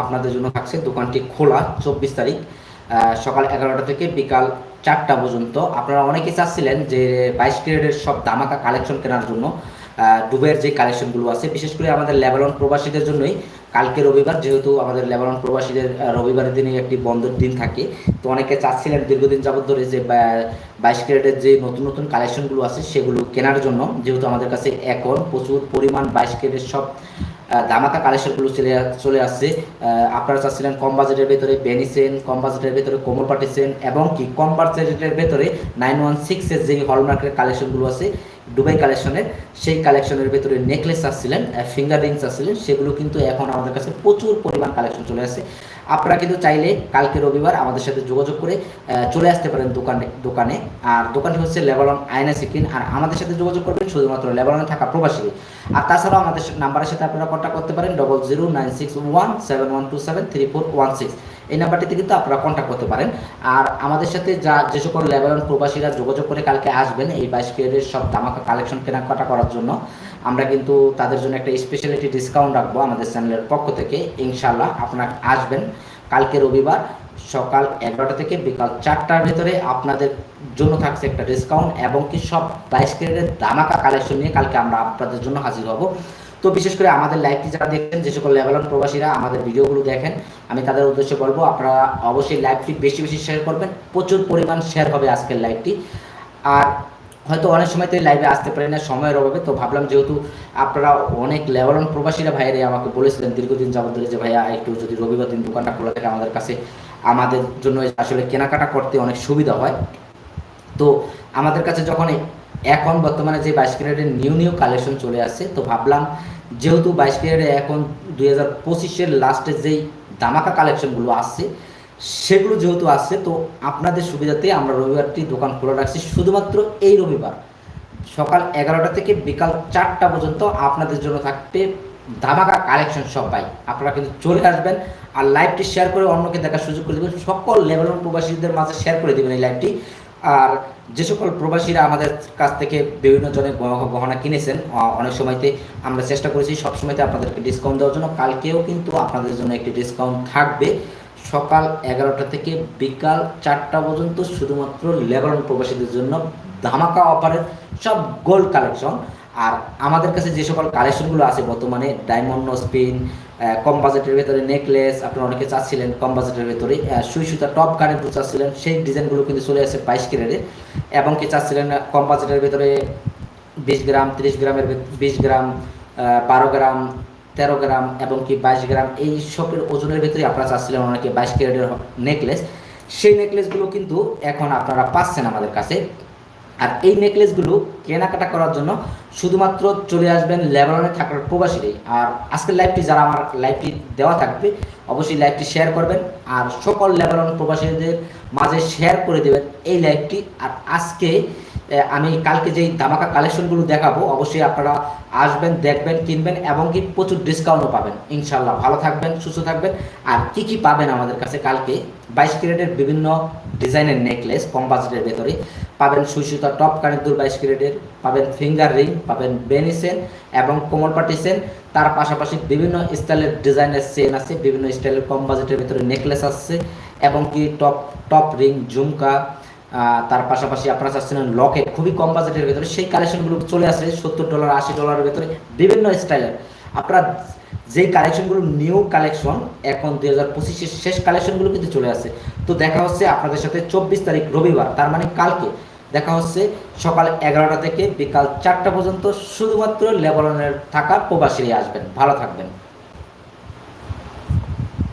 আপনাদের জন্য থাকছে। দোকানটি খোলা, চব্বিশ তারিখ সকাল এগারোটা থেকে বিকাল চারটা পর্যন্ত। আপনারা অনেকে চাচ্ছিলেন যে বাইশ ক্যারেটের সব দামাকা কালেকশন কেনার জন্য ডুবের যে কালেকশনগুলো আছে, বিশেষ করে আমাদের লেবানন প্রবাসীদের জন্যই। কালকে রবিবার, যেহেতু আমাদের লেবানন প্রবাসীদের রবিবারের দিনে একটি বন্ধের দিন থাকে, তো অনেকে চাচ্ছিলেন দীর্ঘদিন যাবত ধরে যে বাইশ ক্যারেটের যে নতুন নতুন কালেকশনগুলো আছে, সেগুলো কেনার জন্য। যেহেতু আমাদের কাছে এখন প্রচুর পরিমাণ বাইশ ক্যারেটের সব দামাকা কালেকশনগুলো চলে চলে আসছে। আপনারা চাচ্ছিলেন কম বাজেটের ভেতরে বেনিসেন কম বাজেটের ভেতরে কোমর পাটিসেন এবং কি কম বাজেটের ভেতরে নাইন ওয়ান সিক্সের যে হলমার্কের কালেকশনগুলো আছে দুবাই কালেকশনের, সেই কালেকশনের ভেতরে নেকলেস আসছিলেন ফিঙ্গার রিংস আসছিলেন সেগুলো কিন্তু এখন আমাদের কাছে প্রচুর পরিমাণ কালেকশন চলে আসে আপনারা কিন্তু চাইলে কালকে রবিবার আমাদের সাথে যোগাযোগ করে চলে আসতে পারেন দোকানে দোকানে। আর দোকানটি হচ্ছে লেবালন আয়না সিকিন আর আমাদের সাথে যোগাযোগ করবেন শুধুমাত্র লেবালনে থাকা প্রবাসী। আর তাছাড়াও আমাদের নাম্বারের সাথে আপনারা কন্ট্যাক্ট করতে পারেন double zero nine six one seven one two seven three four one six এই নাম্বারটিতে কিন্তু আপনারা কন্ট্যাক্ট করতে পারেন। আর আমাদের সাথে যা, যে সকল লেবানন প্রবাসীরা যোগাযোগ করে কালকে আসবেন এই বাইশ পিরিয়ডের সব দামাকা কালেকশন কেনাকাটা করার জন্য, আমরা কিন্তু তাদের জন্য একটা স্পেশালিটি ডিসকাউন্ট রাখব আমাদের চ্যানেলের পক্ষ থেকে। ইনশাল্লাহ আপনারা আসবেন। কালকে রবিবার সকাল এগারোটা থেকে বিকাল চারটার ভেতরে আপনাদের জন্য থাকছে একটা ডিসকাউন্ট এবং কি সব বাইশ ক্যারেটের দামাকা কালেকশন নিয়ে কালকে আমরা আপনাদের জন্য হাজির হব। তো বিশেষ করে আমাদের লাইভটি যারা দেখছেন, যে সকল লেভেলন প্রবাসীরা আমাদের ভিডিওগুলো দেখেন, আমি তাদের উদ্দেশ্যে বলব, আপনারা অবশ্যই লাইভটি বেশি বেশি শেয়ার করবেন। প্রচুর পরিমাণ শেয়ার হবে আজকের লাইভটি আর হয়তো অনেক সময় তো লাইভে আসতে পারি না, সময়ের অভাবে। তো ভাবলাম যেহেতু আপনারা অনেক লেভেলন প্রবাসীরা ভাইয়েরা আমাকে বলেছিলেন, দীর্ঘদিন যাবত ধরে যে ভাইয়া, একটু যদি রবিবার দিন দোকানটা খোলা থাকে আমাদের কাছে আমাদের জন্য আসলে কেনাকাটা করতে অনেক সুবিধা হয়। তো আমাদের কাছে যখন এখন বর্তমানে যে বাইশ ক্যারেটের নিউ নিউ কালেকশন চলে আসছে, তো ভাবলাম যেহেতু বাইশ ক্যারেটে এখন দুই হাজার পঁচিশের লাস্টের যেই দামাকা কালেকশনগুলো আসছে, সেগুলো যেহেতু আসছে, তো আপনাদের সুবিধাতে আমরা রবিবারটি দোকান খোলা রাখছি। শুধুমাত্র এই রবিবার সকাল এগারোটা থেকে বিকাল চারটা পর্যন্ত আপনাদের জন্য থাকবে ধামাকা কালেকশন সব সবাই আপনারা কিন্তু চলে আসবেন আর লাইভটি শেয়ার করে অন্যকে দেখার সুযোগ করে দেবেন। সকল লেভেলের প্রবাসীদের মাঝে শেয়ার করে দেবেন এই লাইভটি আর যে সকল প্রবাসীরা আমাদের কাছ থেকে বিভিন্ন জনের গহ- গহনা কিনেছেন অনেক সময়তে আমরা চেষ্টা করেছি সব সময়তে আপনাদেরকে ডিসকাউন্ট দেওয়ার জন্য। কালকেও কিন্তু আপনাদের জন্য একটি ডিসকাউন্ট থাকবে। সকাল এগারোটা থেকে বিকাল চারটা পর্যন্ত শুধুমাত্র লেবানন প্রবাসীদের জন্য ধামাকা অফারের সব গোল্ড কালেকশন আর আমাদের কাছে যে সকল কালেকশনগুলো আছে বর্তমানে ডায়মন্ড স্পিন কম বাজেটের ভেতরে নেকলেস আপনারা অনেকে চাচ্ছিলেন কম বাজেটের ভেতরে সুই সুতা টপ কানেক্ট চাচ্ছিলেন, সেই ডিজাইনগুলো কিন্তু চলে আসে বাইশ ক্যারেটে। এবং কি চাচ্ছিলেন কম ভেতরে বিশ গ্রাম, তিরিশ গ্রামের বিশ গ্রাম বারো গ্রাম, তেরো গ্রাম এবং কি বাইশ গ্রাম, এই সবের ওজনের ভেতরে আপনারা চাচ্ছিলেন অনেকে বাইশ ক্যারেটের নেকলেস সেই নেকলেসগুলো কিন্তু এখন আপনারা পাচ্ছেন আমাদের কাছে। আর এই নেকলেসগুলো কেনাকাটা করার জন্য শুধুমাত্র চলে আসবেন লেবাননে থাকার প্রবাসীরাই। আর আজকের লাইভটি যারা আমার লাইভটি দেওয়া থাকবে, অবশ্যই লাইভটি শেয়ার করবেন। আর সকল লেবানন প্রবাসীদের মাঝে শেয়ার করে দেবেন এই লাইভটি আর আজকে আমি কালকে যেই দামাকা কালেকশনগুলো দেখাবো, অবশ্যই আপনারা আসবেন, দেখবেন, কিনবেন এবং কি প্রচুর ডিসকাউন্টও পাবেন। ইনশাল্লাহ ভালো থাকবেন, সুস্থ থাকবেন। আর কি কি পাবেন আমাদের কাছে কালকে? বাইশ ক্যারেটের বিভিন্ন ডিজাইনের নেকলেস কম বাজেটের ভেতরে। পাবেন সুই সুতা টপ কানেক্টর বাইশ ক্যারেটের। পাবেন ফিঙ্গার রিং পাবেন বেনিসেন এবং কোমর পাটিসেন তার পাশাপাশি বিভিন্ন স্টাইলের ডিজাইনের চেন আছে, বিভিন্ন স্টাইলের কম বাজেটের ভেতরে নেকলেস আসছে এবং কি টপ টপ রিং ঝুমকা তার পাশাপাশি আপনারা চাচ্ছিলেন লকেট খুবই কম বাজেটের ভেতরে। সেই কালেকশনগুলো চলে আসে সত্তর ডলার আশি ডলারের ভেতরে বিভিন্ন স্টাইলের আপনারা যেই কালেকশনগুলো নিউ কালেকশন এখন দুই হাজার পঁচিশের শেষ কালেকশনগুলো কিন্তু চলে আসে। তো দেখা হচ্ছে আপনাদের সাথে চব্বিশ তারিখ রবিবার, তার মানে কালকে। দেখা হচ্ছে সকাল এগারোটা থেকে বিকাল চারটা পর্যন্ত শুধুমাত্র লেবাননের থাকা প্রবাসী আসবেন। ভালো থাকবেন।